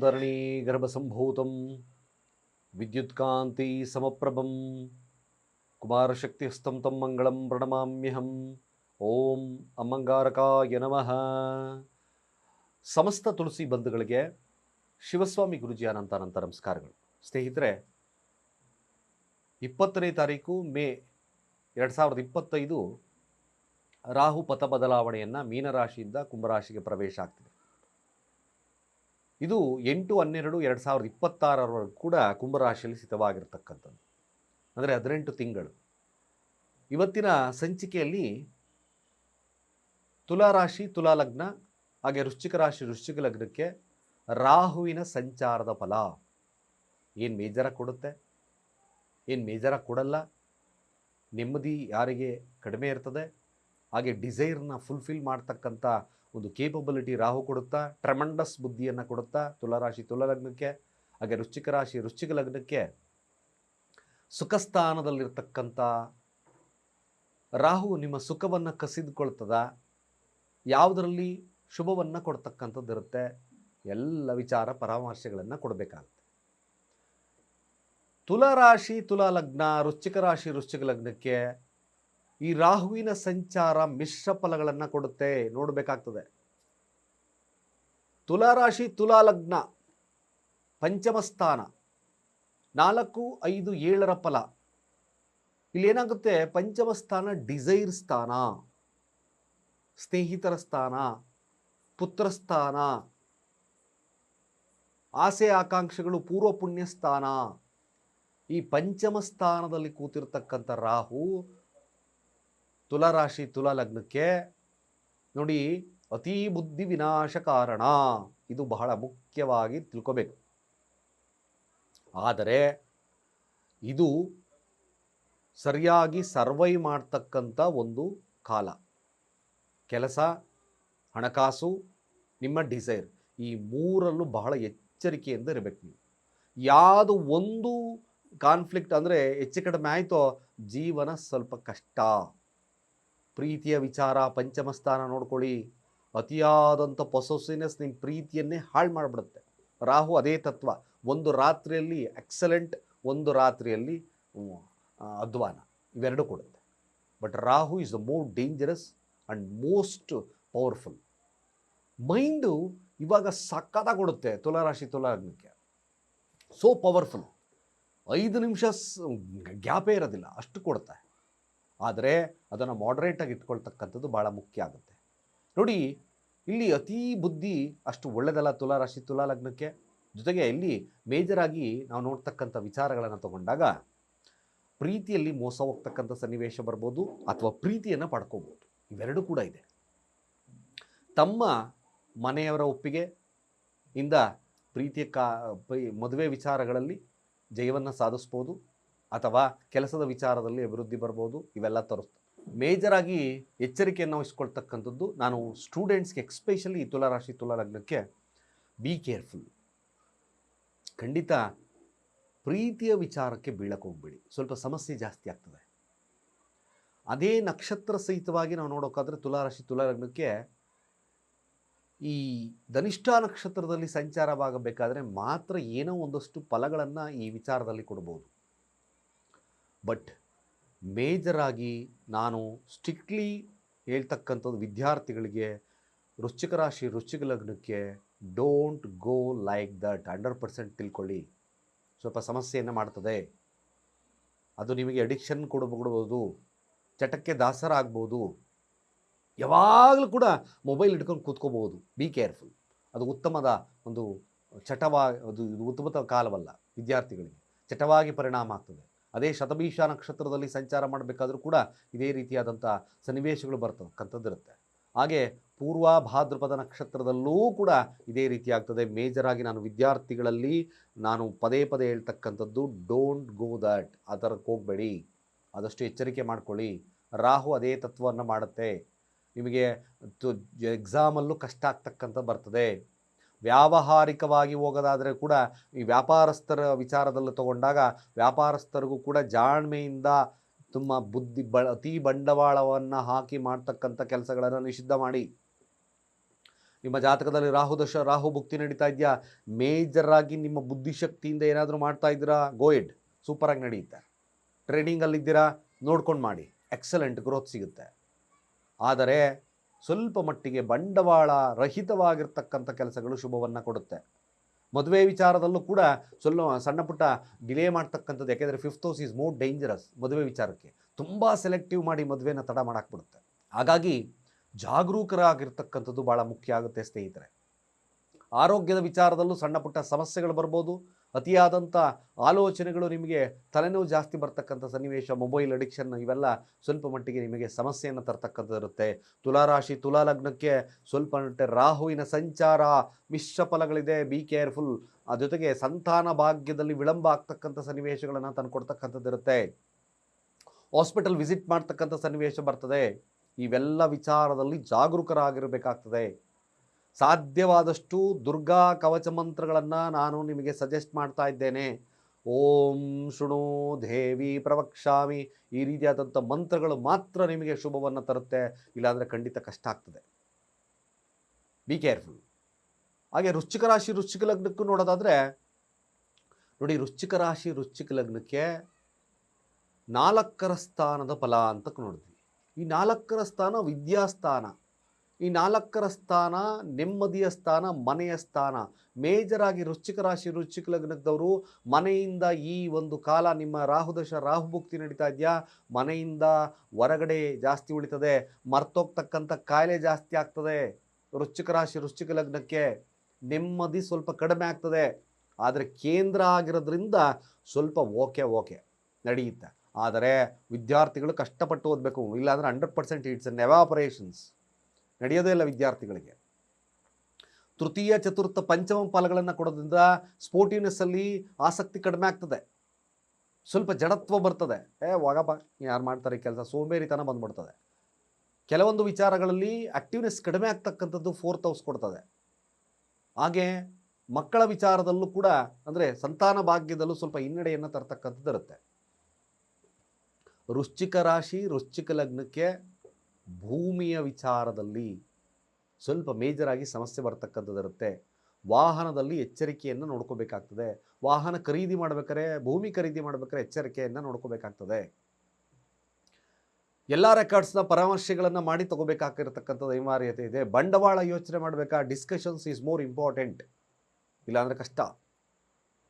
ಗರ್ಭಸಂಭೂತಂ, ವಿದ್ಯುತ್ಕಾಂತಿ ಸಮಪ್ರಭಂ, ಕುಮಾರಶಕ್ತಿಹಸ್ತಂ ತಂ ಮಂಗಳಂ ಪ್ರಣಮಾಮ್ಯಹಂ, ಓಂ ಅಮಂಗಾರಕಾಯ ನಮಃ. ಸಮಸ್ತ ತುಳಸಿ ಬಂಧುಗಳಿಗೆ ಶಿವಸ್ವಾಮಿ ಗುರುಜಿ ಅನಂತ ಅನಂತ ನಮಸ್ಕಾರಗಳು. ಸ್ನೇಹಿತರೆ, ಇಪ್ಪತ್ತನೇ ತಾರೀಕು ಮೇ ಎರಡು ಸಾವಿರದ ಇಪ್ಪತ್ತೈದು ರಾಹು ಪಥ ಬದಲಾವಣೆಯನ್ನು ಮೀನರಾಶಿಯಿಂದ ಕುಂಭರಾಶಿಗೆ ಪ್ರವೇಶ ಆಗ್ತಿದೆ. ಇದು ಎಂಟು, ಹನ್ನೆರಡು, ಎರಡು ಸಾವಿರದ ಇಪ್ಪತ್ತಾರರವರೆಗೂ ಕೂಡ ಕುಂಭರಾಶಿಯಲ್ಲಿ ಸ್ಥಿತವಾಗಿರ್ತಕ್ಕಂಥದ್ದು. ಅಂದರೆ ಹದಿನೆಂಟು ತಿಂಗಳು. ಇವತ್ತಿನ ಸಂಚಿಕೆಯಲ್ಲಿ ತುಲಾರಾಶಿ ತುಲಾ ಲಗ್ನ, ಹಾಗೆ ವೃಶ್ಚಿಕ ರಾಶಿ, ವೃಶ್ಚಿಕ ಲಗ್ನಕ್ಕೆ ರಾಹುವಿನ ಸಂಚಾರದ ಫಲ. ಏನು ಮೇಜರ ಕೊಡುತ್ತೆ? ಏನು ಮೇಜರ ಕೊಡಲ್ಲ? ನೆಮ್ಮದಿ ಯಾರಿಗೆ ಕಡಿಮೆ ಇರ್ತದೆ? ಹಾಗೆ ಡಿಸೈರ್ನ ಫುಲ್ಫಿಲ್ ಮಾಡ್ತಕ್ಕಂಥ ಒಂದು ಕೇಪಬಿಲಿಟಿ ರಾಹು ಕೊಡುತ್ತಾ ಟ್ರೆಮಂಡಸ್ ಬುದ್ಧಿಯನ್ನು ಕೊಡುತ್ತಾ, ತುಲಾರಾಶಿ ತುಲಲಗ್ನಕ್ಕೆ ಹಾಗೆ ವೃಶ್ಚಿಕ ರಾಶಿ ವೃಶ್ಚಿಕ ಲಗ್ನಕ್ಕೆ ಸುಖಸ್ಥಾನದಲ್ಲಿರ್ತಕ್ಕಂಥ ರಾಹು ನಿಮ್ಮ ಸುಖವನ್ನು ಕಸಿದುಕೊಳ್ತದ. ಯಾವುದರಲ್ಲಿ ಶುಭವನ್ನು ಕೊಡ್ತಕ್ಕಂಥದ್ದಿರುತ್ತೆ. ಎಲ್ಲ ವಿಚಾರ ಪರಾಮರ್ಶೆಗಳನ್ನು ಕೊಡಬೇಕಾಗುತ್ತೆ. ತುಲಾರಾಶಿ ತುಲಾ ಲಗ್ನ, ವೃಶ್ಚಿಕ ರಾಶಿ ವೃಶ್ಚಿಕ ಲಗ್ನಕ್ಕೆ ಈ ರಾಹುವಿನ ಸಂಚಾರ ಮಿಶ್ರ ಫಲಗಳನ್ನು ಕೊಡುತ್ತೆ. ನೋಡಬೇಕಾಗ್ತದೆ. ತುಲಾರಾಶಿ ತುಲಾಲಗ್ನ ಪಂಚಮ ಸ್ಥಾನ, ನಾಲ್ಕು, ಐದು, ಏಳರ ಫಲ. ಇಲ್ಲಿ ಏನಾಗುತ್ತೆ ಪಂಚಮ ಸ್ಥಾನ ಡಿಸೈರ್ ಸ್ಥಾನ, ಸ್ನೇಹಿತರ ಸ್ಥಾನ, ಪುತ್ರ ಸ್ಥಾನ, ಆಸೆ ಆಕಾಂಕ್ಷೆಗಳು ಪೂರ್ವ ಪುಣ್ಯ ಸ್ಥಾನ. ಈ ಪಂಚಮ ಸ್ಥಾನದಲ್ಲಿ ಕೂತಿರ್ತಕ್ಕಂಥ ರಾಹು ತುಲಾರಾಶಿ ತುಲಾ ಲಗ್ನಕ್ಕೆ ನೋಡಿ ಅತಿ ಬುದ್ಧಿ ವಿನಾಶ ಕಾರಣ. ಇದು ಬಹಳ ಮುಖ್ಯವಾಗಿ ತಿಳ್ಕೋಬೇಕು. ಆದರೆ ಇದು ಸರಿಯಾಗಿ ಸರ್ವೈ ಮಾಡ್ತಕ್ಕಂಥ ಒಂದು ಕಾಲ. ಕೆಲಸ, ಹಣಕಾಸು, ನಿಮ್ಮ ಡಿಸೈರ್ ಈ ಮೂರಲ್ಲೂ ಬಹಳ ಎಚ್ಚರಿಕೆಯಿಂದ ಇರಬೇಕು ನೀವು. ಯಾವುದು ಒಂದು ಕಾನ್ಫ್ಲಿಕ್ಟ್ ಅಂದರೆ ಹೆಚ್ಚು ಕಡಿಮೆ ಆಯಿತೋ ಜೀವನ ಸ್ವಲ್ಪ ಕಷ್ಟ. ಪ್ರೀತಿಯ ವಿಚಾರ ಪಂಚಮ ಸ್ಥಾನ ನೋಡ್ಕೊಳ್ಳಿ. ಅತಿಯಾದಂಥ ಪೊಸೊಸಿನೆಸ್ ನಿಮ್ಮ ಪ್ರೀತಿಯನ್ನೇ ಹಾಳು ಮಾಡಿಬಿಡುತ್ತೆ. ರಾಹು ಅದೇ ತತ್ವ. ಒಂದು ರಾತ್ರಿಯಲ್ಲಿ ಎಕ್ಸಲೆಂಟ್ ಒಂದು ರಾತ್ರಿಯಲ್ಲಿ ಅಧ್ವಾನ. ಇವೆರಡೂ ಕೊಡುತ್ತೆ. But Rahu is the more dangerous and most powerful mind ಇವಾಗ ಸಕ್ಕತ್ತಾಗಿ ಕೊಡುತ್ತೆ ತುಲಾರಾಶಿ ತುಲಾಗ್ನಕ್ಕೆ ಸೋ ಪವರ್ಫುಲ್ ಐದು ನಿಮಿಷ ಗ್ಯಾಪೇ ಇರೋದಿಲ್ಲ. ಅಷ್ಟು ಕೊಡುತ್ತೆ. ಆದರೆ ಅದನ್ನು ಮಾಡ್ರೇಟಾಗಿ ಇಟ್ಕೊಳ್ತಕ್ಕಂಥದ್ದು ಭಾಳ ಮುಖ್ಯ ಆಗುತ್ತೆ. ನೋಡಿ, ಇಲ್ಲಿ ಅತೀ ಬುದ್ಧಿ ಅಷ್ಟು ಒಳ್ಳೆಯದಲ್ಲ ತುಲಾರಾಶಿ ತುಲಾ ಲಗ್ನಕ್ಕೆ? ಜೊತೆಗೆ ಇಲ್ಲಿ ಮೇಜರಾಗಿ ನಾವು ನೋಡ್ತಕ್ಕಂಥ ವಿಚಾರಗಳನ್ನು ತಗೊಂಡಾಗ ಪ್ರೀತಿಯಲ್ಲಿ ಮೋಸ ಹೋಗ್ತಕ್ಕಂಥ ಸನ್ನಿವೇಶ ಬರ್ಬೋದು ಅಥವಾ ಪ್ರೀತಿಯನ್ನು ಪಡ್ಕೋಬೋದು. ಇವೆರಡೂ ಕೂಡ ಇದೆ. ತಮ್ಮ ಮನೆಯವರ ಒಪ್ಪಿಗೆ ಇಂದ ಪ್ರೀತಿಯ ಕಾ ಮದುವೆ ವಿಚಾರಗಳಲ್ಲಿ ಜಯವನ್ನು ಸಾಧಿಸ್ಬೋದು. ಅಥವಾ ಕೆಲಸದ ವಿಚಾರದಲ್ಲಿ ಅಭಿವೃದ್ಧಿ ಬರ್ಬೋದು, ಇವೆಲ್ಲ ತೋರಿಸ್ತದೆ ಮೇಜರಾಗಿ ಎಚ್ಚರಿಕೆಯನ್ನು ವಹಿಸ್ಕೊಳ್ತಕ್ಕಂಥದ್ದು ನಾನು ಸ್ಟೂಡೆಂಟ್ಸ್ಗೆ ಎಕ್ಸ್ಪೆಷಲಿ ಈ ತುಲಾರಾಶಿ ತುಲಾ ಲಗ್ನಕ್ಕೆ ಬಿ ಕೇರ್ಫುಲ್ ಖಂಡಿತ ಪ್ರೀತಿಯ ವಿಚಾರಕ್ಕೆ ಬೀಳಕ್ಕೆ ಹೋಗ್ಬೇಡಿ. ಸ್ವಲ್ಪ ಸಮಸ್ಯೆ ಜಾಸ್ತಿ ಆಗ್ತದೆ. ಅದೇ ನಕ್ಷತ್ರ ಸಹಿತವಾಗಿ ನಾವು ನೋಡೋಕ್ಕಾದ್ರೆ ತುಲಾರಾಶಿ ತುಲಾ ಲಗ್ನಕ್ಕೆ ಈ ಧನಿಷ್ಠ ನಕ್ಷತ್ರದಲ್ಲಿ ಸಂಚಾರವಾಗಬೇಕಾದ್ರೆ ಮಾತ್ರ ಏನೋ ಒಂದಷ್ಟು ಫಲಗಳನ್ನು ಈ ವಿಚಾರದಲ್ಲಿ ಕೊಡ್ಬೋದು. ಬಟ್ ಮೇಜರಾಗಿ ನಾನು ಸ್ಟ್ರಿಕ್ಟ್ಲಿ ಹೇಳ್ತಕ್ಕಂಥದ್ದು ವಿದ್ಯಾರ್ಥಿಗಳಿಗೆ ವೃಶ್ಚಿಕ ರಾಶಿ, ವೃಶ್ಚಿಕ ಲಗ್ನಕ್ಕೆ don't go like that hundred percent ತಿಳ್ಕೊಳ್ಳಿ. ಸ್ವಲ್ಪ ಸಮಸ್ಯೆಯನ್ನು ಮಾಡ್ತದೆ. ಅದು ನಿಮಗೆ ಅಡಿಕ್ಷನ್ ಕೊಡಬಹುದು ಚಟಕ್ಕೆ ದಾಸರಾಗ್ಬೋದು. ಯಾವಾಗಲೂ ಕೂಡ ಮೊಬೈಲ್ ಹಿಡ್ಕೊಂಡು ಕೂತ್ಕೋಬಹುದು. ಬಿ ಕೇರ್ಫುಲ್ ಅದು ಉತ್ತಮದ ಒಂದು ಚಟವಾ, ಅದು ಇದು ಉತ್ತಮ ಕಾಲವಲ್ಲ ವಿದ್ಯಾರ್ಥಿಗಳಿಗೆ. ಚಟವಾಗಿ ಪರಿಣಾಮ ಆಗ್ತದೆ. ಅದೇ ಶತಭೀಷ ನಕ್ಷತ್ರದಲ್ಲಿ ಸಂಚಾರ ಮಾಡಬೇಕಾದ್ರೂ ಕೂಡ ಇದೇ ರೀತಿಯಾದಂಥ ಸನ್ನಿವೇಶಗಳು ಬರ್ತಕ್ಕಂಥದ್ದಿರುತ್ತೆ. ಹಾಗೆ ಪೂರ್ವ ಭಾದ್ರಪದ ನಕ್ಷತ್ರದಲ್ಲೂ ಕೂಡ ಇದೇ ರೀತಿ ಆಗ್ತದೆ ಮೇಜರಾಗಿ ನಾನು ವಿದ್ಯಾರ್ಥಿಗಳಲ್ಲಿ ನಾನು ಪದೇ ಪದೇ ಹೇಳ್ತಕ್ಕಂಥದ್ದು ಡೋಂಟ್ ಗೋ ದಟ್ ಆ ಥರಕ್ಕೆ ಹೋಗಬೇಡಿ. ಆದಷ್ಟು ಎಚ್ಚರಿಕೆ ಮಾಡ್ಕೊಳ್ಳಿ. ರಾಹು ಅದೇ ತತ್ವವನ್ನು ಮಾಡುತ್ತೆ. ನಿಮಗೆ ಎಕ್ಸಾಮಲ್ಲೂ ಕಷ್ಟ ಆಗ್ತಕ್ಕಂಥ ಬರ್ತದೆ. ವ್ಯಾವಹಾರಿಕವಾಗಿ ಹೋಗೋದಾದರೆ ಕೂಡ ಈ ವ್ಯಾಪಾರಸ್ಥರ ವಿಚಾರದಲ್ಲಿ ತಗೊಂಡಾಗ ವ್ಯಾಪಾರಸ್ಥರಿಗೂ ಕೂಡ ಜಾಣ್ಮೆಯಿಂದ ತುಂಬ ಬುದ್ಧಿ ಬ, ಅತಿ ಬಂಡವಾಳವನ್ನು ಹಾಕಿ ಮಾಡ್ತಕ್ಕಂಥ ಕೆಲಸಗಳನ್ನು ನಿಷಿದ್ಧ ಮಾಡಿ. ನಿಮ್ಮ ಜಾತಕದಲ್ಲಿ ರಾಹು ದಶ, ರಾಹು ಭುಕ್ತಿ ನಡೀತಾ ಇದೆಯಾ? ಮೇಜರ್ ಆಗಿ ನಿಮ್ಮ ಬುದ್ಧಿಶಕ್ತಿಯಿಂದ ಏನಾದರೂ ಮಾಡ್ತಾ ಇದ್ದೀರಾ? ಗೋಯಿಡ್ ಸೂಪರಾಗಿ ನಡೆಯುತ್ತೆ ಟ್ರೇಡಿಂಗಲ್ಲಿದ್ದೀರಾ ನೋಡ್ಕೊಂಡು ಮಾಡಿ. ಎಕ್ಸಲೆಂಟ್ ಗ್ರೋತ್ ಸಿಗುತ್ತೆ. ಆದರೆ ಸ್ವಲ್ಪ ಮಟ್ಟಿಗೆ ಬಂಡವಾಳ ರಹಿತವಾಗಿರ್ತಕ್ಕಂಥ ಕೆಲಸಗಳು ಶುಭವನ್ನು ಕೊಡುತ್ತೆ. ಮದುವೆ ವಿಚಾರದಲ್ಲೂ ಕೂಡ ಸ್ವಲ್ಪ ಸಣ್ಣ ಪುಟ್ಟ ಡಿಲೇ ಮಾಡ್ತಕ್ಕಂಥದ್ದು, ಯಾಕೆಂದರೆ fifth house is more dangerous ಮದುವೆ ವಿಚಾರಕ್ಕೆ. ತುಂಬ ಸೆಲೆಕ್ಟಿವ್ ಮಾಡಿ ಮದುವೆನ ತಡ ಮಾಡಾಕ್ಬಿಡುತ್ತೆ. ಹಾಗಾಗಿ ಜಾಗರೂಕರಾಗಿರ್ತಕ್ಕಂಥದ್ದು ಭಾಳ ಮುಖ್ಯ ಆಗುತ್ತೆ ಸ್ನೇಹಿತರೆ. ಆರೋಗ್ಯದ ವಿಚಾರದಲ್ಲೂ ಸಣ್ಣ ಪುಟ್ಟ ಸಮಸ್ಯೆಗಳು ಬರ್ಬೋದು. ಅತಿಯಾದಂಥ ಆಲೋಚನೆಗಳು ನಿಮಗೆ ತಲೆನೋವು ಜಾಸ್ತಿ ಬರ್ತಕ್ಕಂಥ ಸನ್ನಿವೇಶ ಮೊಬೈಲ್ ಅಡಿಕ್ಷನ್ ಇವೆಲ್ಲ ಸ್ವಲ್ಪ ಮಟ್ಟಿಗೆ ನಿಮಗೆ ಸಮಸ್ಯೆಯನ್ನು ತರ್ತಕ್ಕಂಥದ್ದು ಇರುತ್ತೆ. ತುಲಾರಾಶಿ, ತುಲಾ ಲಗ್ನಕ್ಕೆ ಸ್ವಲ್ಪ ರಾಹುವಿನ ಸಂಚಾರ ಮಿಶ್ರ ಫಲಗಳಿದೆ. ಬಿ ಕೇರ್ಫುಲ್ ಆ ಜೊತೆಗೆ ಸಂತಾನ ಭಾಗ್ಯದಲ್ಲಿ ವಿಳಂಬ ಆಗ್ತಕ್ಕಂಥ ಸನ್ನಿವೇಶಗಳನ್ನು ತಂದುಕೊಡ್ತಕ್ಕಂಥದ್ದಿರುತ್ತೆ ಹಾಸ್ಪಿಟಲ್ ವಿಸಿಟ್ ಮಾಡ್ತಕ್ಕಂಥ ಸನ್ನಿವೇಶ ಬರ್ತದೆ. ಇವೆಲ್ಲ ವಿಚಾರದಲ್ಲಿ ಜಾಗರೂಕರಾಗಿರಬೇಕಾಗ್ತದೆ. ಸಾಧ್ಯವಾದಷ್ಟು ದುರ್ಗಾ ಕವಚ ಮಂತ್ರಗಳನ್ನು ನಾನು ನಿಮಗೆ ಸಜೆಸ್ಟ್ ಮಾಡ್ತಾ ಇದ್ದೇನೆ. ಓಂ ಶೃಣು ದೇವಿ ಪ್ರವಕ್ಷಾಮಿ ಈ ರೀತಿಯಾದಂಥ ಮಂತ್ರಗಳು ಮಾತ್ರ ನಿಮಗೆ ಶುಭವನ್ನು ತರುತ್ತೆ. ಇಲ್ಲಾಂದರೆ ಖಂಡಿತ ಕಷ್ಟ ಆಗ್ತದೆ. ಬಿ ಕೇರ್ಫುಲ್ ಹಾಗೆ ವೃಶ್ಚಿಕ ರಾಶಿ ವೃಶ್ಚಿಕ ಲಗ್ನಕ್ಕೂ ನೋಡೋದಾದರೆ, ನೋಡಿ ವೃಶ್ಚಿಕ ರಾಶಿ ವೃಶ್ಚಿಕ ಲಗ್ನಕ್ಕೆ ನಾಲ್ಕರ ಸ್ಥಾನದ ಫಲ ಅಂತ ನೋಡಿದ್ವಿ. ಈ ನಾಲ್ಕರ ಸ್ಥಾನ ವಿದ್ಯಾಸ್ಥಾನ. ಈ ನಾಲ್ಕರ ಸ್ಥಾನ, ನೆಮ್ಮದಿಯ ಸ್ಥಾನ, ಮನೆಯ ಸ್ಥಾನ. ಮೇಜರ್ ಆಗಿ ವೃಶ್ಚಿಕ ರಾಶಿ, ವೃಶ್ಚಿಕ ಲಗ್ನದವರು ಮನೆಯಿಂದ ಈ ಒಂದು ಕಾಲ ನಿಮ್ಮ ರಾಹುದಶ ರಾಹುಭುಕ್ತಿ ನಡೀತಾ ಇದೆಯಾ? ಮನೆಯಿಂದ ಹೊರಗಡೆ ಜಾಸ್ತಿ ಉಳಿತದೆ. ಮರ್ತೋಗ್ತಕ್ಕಂಥ ಕಾಯಿಲೆ ಜಾಸ್ತಿ ಆಗ್ತದೆ. ವೃಶ್ಚಿಕ ರಾಶಿ, ವೃಶ್ಚಿಕ ಲಗ್ನಕ್ಕೆ ನೆಮ್ಮದಿ ಸ್ವಲ್ಪ ಕಡಿಮೆ ಆಗ್ತದೆ. ಆದರೆ ಕೇಂದ್ರ ಆಗಿರೋದ್ರಿಂದ ಸ್ವಲ್ಪ ಓಕೆ ಓಕೆ ನಡೆಯುತ್ತೆ. ಆದರೆ ವಿದ್ಯಾರ್ಥಿಗಳು ಕಷ್ಟಪಟ್ಟು ಓದಬೇಕು. ಇಲ್ಲಾಂದರೆ hundred percent it's an evaporations. ನಡೆಯೋದೇ ಇಲ್ಲ ವಿದ್ಯಾರ್ಥಿಗಳಿಗೆ. ತೃತೀಯ, ಚತುರ್ಥ, ಪಂಚಮ ಫಲಗಳನ್ನು ಕೊಡೋದ್ರಿಂದ ಸ್ಪೋರ್ಟಿವ್ನೆಸ್ಸಲ್ಲಿ ಆಸಕ್ತಿ ಕಡಿಮೆ ಆಗ್ತದೆ. ಸ್ವಲ್ಪ ಜಡತ್ವ ಬರ್ತದೆ. ಏ ವಾಗಪ್ಪ ಯಾರು ಮಾಡ್ತಾರೆ ಕೆಲಸ? ಸೋಂಬೇರಿತನ ಬಂದ್ಬಿಡ್ತದೆ. ಕೆಲವೊಂದು ವಿಚಾರಗಳಲ್ಲಿ ಆಕ್ಟಿವ್ನೆಸ್ ಕಡಿಮೆ ಆಗ್ತಕ್ಕಂಥದ್ದು ಫೋರ್ತ್ ಹೌಸ್ ಕೊಡ್ತದೆ. ಹಾಗೆ ಮಕ್ಕಳ ವಿಚಾರದಲ್ಲೂ ಕೂಡ, ಅಂದರೆ ಸಂತಾನ ಭಾಗ್ಯದಲ್ಲೂ ಸ್ವಲ್ಪ ಹಿನ್ನಡೆಯನ್ನು ತರ್ತಕ್ಕಂಥದ್ದು ಇರುತ್ತೆ. ವೃಶ್ಚಿಕ ರಾಶಿ, ವೃಶ್ಚಿಕ ಲಗ್ನಕ್ಕೆ ಭೂಮಿಯ ವಿಚಾರದಲ್ಲಿ ಸ್ವಲ್ಪ ಮೇಜರಾಗಿ ಸಮಸ್ಯೆ ಬರ್ತಕ್ಕಂಥದ್ದಿರುತ್ತೆ. ವಾಹನದಲ್ಲಿ ಎಚ್ಚರಿಕೆಯನ್ನು ನೋಡ್ಕೋಬೇಕಾಗ್ತದೆ. ವಾಹನ ಖರೀದಿ ಮಾಡ್ಬೇಕಾದ್ರೆ ಭೂಮಿ ಖರೀದಿ ಮಾಡಬೇಕಾರೆ ಎಚ್ಚರಿಕೆಯನ್ನು ನೋಡ್ಕೋಬೇಕಾಗ್ತದೆ. ಎಲ್ಲ ರೆಕಾರ್ಡ್ಸ್ನ ಪರಾಮರ್ಶೆಗಳನ್ನು ಮಾಡಿ ತಗೋಬೇಕಾಗಿರ್ತಕ್ಕಂಥದ್ದು ಅನಿವಾರ್ಯತೆ ಇದೆ. ಬಂಡವಾಳ ಯೋಚನೆ ಮಾಡಬೇಕಾ? ಡಿಸ್ಕಷನ್ಸ್ ಈಸ್ ಮೋರ್ ಇಂಪಾರ್ಟೆಂಟ್ ಇಲ್ಲಾಂದರೆ ಕಷ್ಟ.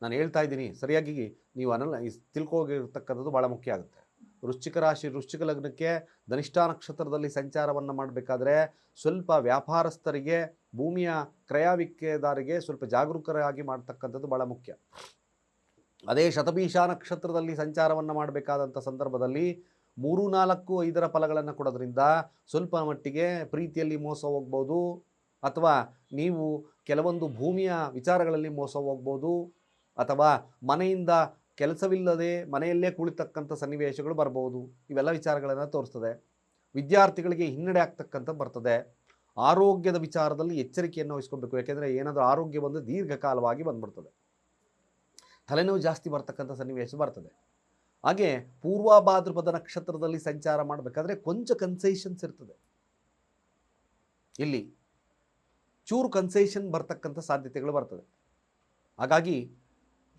ನಾನು ಹೇಳ್ತಾ ಇದ್ದೀನಿ. ಸರಿಯಾಗಿ ನೀವು ಅನಲ್ ತಿಳ್ಕೋಗಿರ್ತಕ್ಕಂಥದ್ದು ಭಾಳ ಮುಖ್ಯ ಆಗುತ್ತೆ. ವೃಶ್ಚಿಕ ರಾಶಿ, ವೃಶ್ಚಿಕ ಲಗ್ನಕ್ಕೆ ಧನಿಷ್ಠಾ ನಕ್ಷತ್ರದಲ್ಲಿ ಸಂಚಾರವನ್ನು ಮಾಡಬೇಕಾದ್ರೆ ಸ್ವಲ್ಪ ವ್ಯಾಪಾರಸ್ಥರಿಗೆ, ಭೂಮಿಯ ಕ್ರಯವಿಕ್ಕೆದಾರಿಗೆ ಸ್ವಲ್ಪ ಜಾಗರೂಕರಾಗಿ ಮಾಡ್ತಕ್ಕಂಥದ್ದು ಭಾಳ ಮುಖ್ಯ. ಅದೇ ಶತಭೀಷ ನಕ್ಷತ್ರದಲ್ಲಿ ಸಂಚಾರವನ್ನು ಮಾಡಬೇಕಾದಂಥ ಸಂದರ್ಭದಲ್ಲಿ ಮೂರು, ನಾಲ್ಕು, ಐದರ ಫಲಗಳನ್ನು ಕೊಡೋದ್ರಿಂದ ಸ್ವಲ್ಪ ಮಟ್ಟಿಗೆ ಪ್ರೀತಿಯಲ್ಲಿ ಮೋಸ ಹೋಗ್ಬೋದು ಅಥವಾ ನೀವು ಕೆಲವೊಂದು ಭೂಮಿಯ ವಿಚಾರಗಳಲ್ಲಿ ಮೋಸ ಹೋಗ್ಬೋದು ಅಥವಾ ಮನೆಯಿಂದ ಕೆಲಸವಿಲ್ಲದೆ ಮನೆಯಲ್ಲೇ ಕುಳಿತಕ್ಕಂಥ ಸನ್ನಿವೇಶಗಳು ಬರ್ಬೋದು ಇವೆಲ್ಲ ವಿಚಾರಗಳನ್ನು ತೋರಿಸ್ತದೆ. ವಿದ್ಯಾರ್ಥಿಗಳಿಗೆ ಹಿನ್ನಡೆ ಆಗ್ತಕ್ಕಂಥ ಬರ್ತದೆ. ಆರೋಗ್ಯದ ವಿಚಾರದಲ್ಲಿ ಎಚ್ಚರಿಕೆಯನ್ನು ವಹಿಸ್ಕೊಳ್ಬೇಕು ಯಾಕೆಂದರೆ ಏನಾದರೂ ಆರೋಗ್ಯ ಬಂದು ದೀರ್ಘಕಾಲವಾಗಿ ಬಂದ್ಬಿಡ್ತದೆ. ತಲೆನೋವು ಜಾಸ್ತಿ ಬರ್ತಕ್ಕಂಥ ಸನ್ನಿವೇಶ ಬರ್ತದೆ. ಹಾಗೆ ಪೂರ್ವ ಭಾದ್ರಪದ ನಕ್ಷತ್ರದಲ್ಲಿ ಸಂಚಾರ ಮಾಡಬೇಕಾದ್ರೆ ಕೊಂಚ ಕನ್ಸೇಷನ್ಸ್ ಇರ್ತದೆ. ಇಲ್ಲಿ ಚೂರು ಕನ್ಸೇಷನ್ ಬರ್ತಕ್ಕಂಥ ಸಾಧ್ಯತೆಗಳು ಬರ್ತದೆ. ಹಾಗಾಗಿ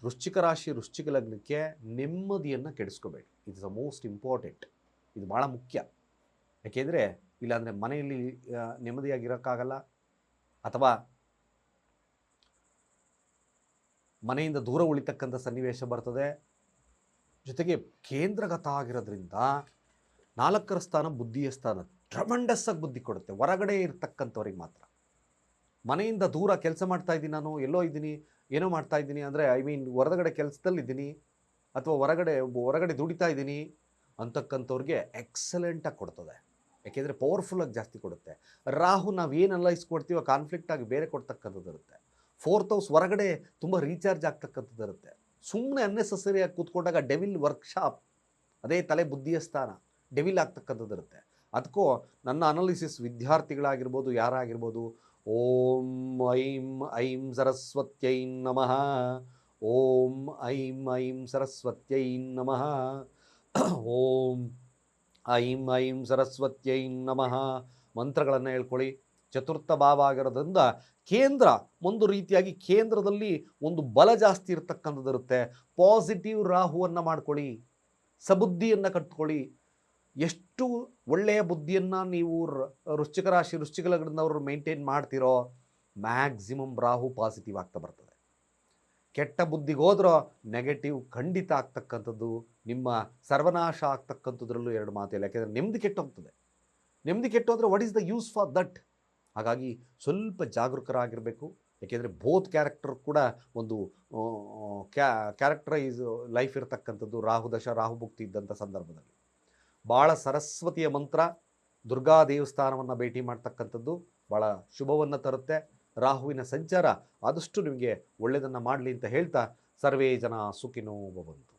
ವೃಶ್ಚಿಕ ರಾಶಿ, ವೃಶ್ಚಿಕ ಲಗ್ನಕ್ಕೆ ನೆಮ್ಮದಿಯನ್ನು ಕೆಡಿಸ್ಕೋಬೇಡಿ ಇಟ್ಸ್ ಅ ಮೋಸ್ಟ್ ಇಂಪಾರ್ಟೆಂಟ್ ಇದು ಭಾಳ ಮುಖ್ಯ. ಯಾಕೆಂದರೆ, ಇಲ್ಲಾಂದರೆ ಮನೆಯಲ್ಲಿ ನೆಮ್ಮದಿಯಾಗಿರೋಕ್ಕಾಗಲ್ಲ. ಅಥವಾ ಮನೆಯಿಂದ ದೂರ ಉಳಿತಕ್ಕಂಥ ಸನ್ನಿವೇಶ ಬರ್ತದೆ. ಜೊತೆಗೆ ಕೇಂದ್ರಗತ ಆಗಿರೋದ್ರಿಂದ ನಾಲ್ಕರ ಸ್ಥಾನ ಬುದ್ಧಿಯ ಸ್ಥಾನ ಟ್ರಮಂಡಸ್ ಆಗಿ ಬುದ್ಧಿ ಕೊಡುತ್ತೆ. ಹೊರಗಡೆ ಇರ್ತಕ್ಕಂಥವ್ರಿಗೆ ಮಾತ್ರ. ಮನೆಯಿಂದ ದೂರ ಕೆಲಸ ಮಾಡ್ತಾ ಇದ್ದೀನಿ ನಾನು, ಎಲ್ಲೋ ಇದ್ದೀನಿ ಏನೋ ಮಾಡ್ತಾ ಇದ್ದೀನಿ ಅಂದರೆ ಐ ಮೀನ್ ಹೊರಗಡೆ ಕೆಲಸದಲ್ಲಿದ್ದೀನಿ ಅಥವಾ ಹೊರಗಡೆ ಹೊರಗಡೆ ದುಡಿತಾ ಇದ್ದೀನಿ ಅಂತಕ್ಕಂಥವ್ರಿಗೆ ಎಕ್ಸಲೆಂಟಾಗಿ ಕೊಡ್ತದೆ. ಯಾಕೆಂದರೆ ಪವರ್ಫುಲ್ಲಾಗಿ ಜಾಸ್ತಿ ಕೊಡುತ್ತೆ. ರಾಹು ನಾವು ಏನು ಅನಲೈಸ್ ಕೊಡ್ತೀವೋ ಕಾನ್ಫ್ಲಿಕ್ಟ್ ಆಗಿ ಬೇರೆ ಕೊಡ್ತಕ್ಕಂಥದ್ದು ಇರುತ್ತೆ. ಫೋರ್ತ್ ಹೌಸ್ ಹೊರಗಡೆ ತುಂಬ ರೀಚಾರ್ಜ್ ಆಗ್ತಕ್ಕಂಥದ್ದು ಇರುತ್ತೆ. ಸುಮ್ಮನೆ ಅನ್ನೆಸಸರಿಯಾಗಿ ಕೂತ್ಕೊಂಡಾಗ ಡೆವಿಲ್ ವರ್ಕ್ಶಾಪ್ ಅದೇ ತಲೆ ಬುದ್ಧಿಯ ಸ್ಥಾನ ಡೆವಿಲ್ ಆಗ್ತಕ್ಕಂಥದ್ದು ಇರುತ್ತೆ. ಅದಕ್ಕೂ ನನ್ನ ಅನಾಲಿಸಿಸ್ ವಿದ್ಯಾರ್ಥಿಗಳಾಗಿರ್ಬೋದು, ಯಾರಾಗಿರ್ಬೋದು ಓಂ ಐಂ ಐಂ ಸರಸ್ವತ್ಯೈ ನಮಃ ಓಂ ಐಂ ಐಂ ಸರಸ್ವತ್ಯೈ ನಮಃ ಓಂ ಐಂ ಐಂ ಸರಸ್ವತ್ಯೈ ನಮಃ ಮಂತ್ರಗಳನ್ನು ಹೇಳ್ಕೊಳ್ಳಿ. ಚತುರ್ಥ ಭಾವ ಆಗಿರೋದ್ರಿಂದ ಕೇಂದ್ರ ಒಂದು ರೀತಿಯಾಗಿ ಕೇಂದ್ರದಲ್ಲಿ ಒಂದು ಬಲ ಜಾಸ್ತಿ ಇರತಕ್ಕಂಥದ್ದು ಇರುತ್ತೆ ಪಾಸಿಟಿವ್ ರಾಹುವನ್ನು ಮಾಡ್ಕೊಳ್ಳಿ. ಸಬುದ್ಧಿಯನ್ನು ಕಟ್ಕೊಳ್ಳಿ. ಎಷ್ಟು ಒಳ್ಳೆಯ ಬುದ್ಧಿಯನ್ನು ನೀವು ವೃಶ್ಚಿಕ ರಾಶಿ, ವೃಶ್ಚಿಕ ಲಗ್ನದವರು ಮೇಂಟೈನ್ ಮಾಡ್ತಿರೋ ಮ್ಯಾಕ್ಸಿಮಮ್ ರಾಹು ಪಾಸಿಟಿವ್ ಆಗ್ತಾ ಬರ್ತದೆ. ಕೆಟ್ಟ ಬುದ್ಧಿಗೆ ಹೋದ್ರೋ ನೆಗೆಟಿವ್ ಖಂಡಿತ ಆಗ್ತಕ್ಕಂಥದ್ದು ನಿಮ್ಮ ಸರ್ವನಾಶ ಆಗ್ತಕ್ಕಂಥದ್ರಲ್ಲೂ ಎರಡು ಮಾತಿಲ್ಲ. ಯಾಕೆಂದರೆ ನೆಮ್ಮದಿ ಕೆಟ್ಟೋಗ್ತದೆ. ನೆಮ್ಮದಿ ಕೆಟ್ಟೋದ್ರೆ what is the use for that ಹಾಗಾಗಿ ಸ್ವಲ್ಪ ಜಾಗರೂಕರಾಗಿರಬೇಕು. ಯಾಕೆಂದರೆ ಬೋತ್ ಕ್ಯಾರೆಕ್ಟರ್ ಕೂಡ ಒಂದು ಕ್ಯಾ ಕ್ಯಾರೆಕ್ಟರೈಸ್ ಲೈಫ್ ಇರತಕ್ಕಂಥದ್ದು ರಾಹುದಶ ರಾಹುಭುಕ್ತಿ ಇದ್ದಂಥ ಸಂದರ್ಭದಲ್ಲಿ. ಭಾಳ ಸರಸ್ವತಿಯ ಮಂತ್ರ, ದುರ್ಗಾ ದೇವಸ್ಥಾನವನ್ನು ಭೇಟಿ ಮಾಡ್ತಕ್ಕಂಥದ್ದು ಭಾಳ ಶುಭವನ್ನು ತರುತ್ತೆ. ರಾಹುವಿನ ಸಂಚಾರ ಆದಷ್ಟು ನಿಮಗೆ ಒಳ್ಳೆಯದನ್ನು ಮಾಡಲಿ ಅಂತ ಹೇಳ್ತಾ ಸರ್ವೇ ಜನ ಸುಖಿನೋ ಭವಂತು.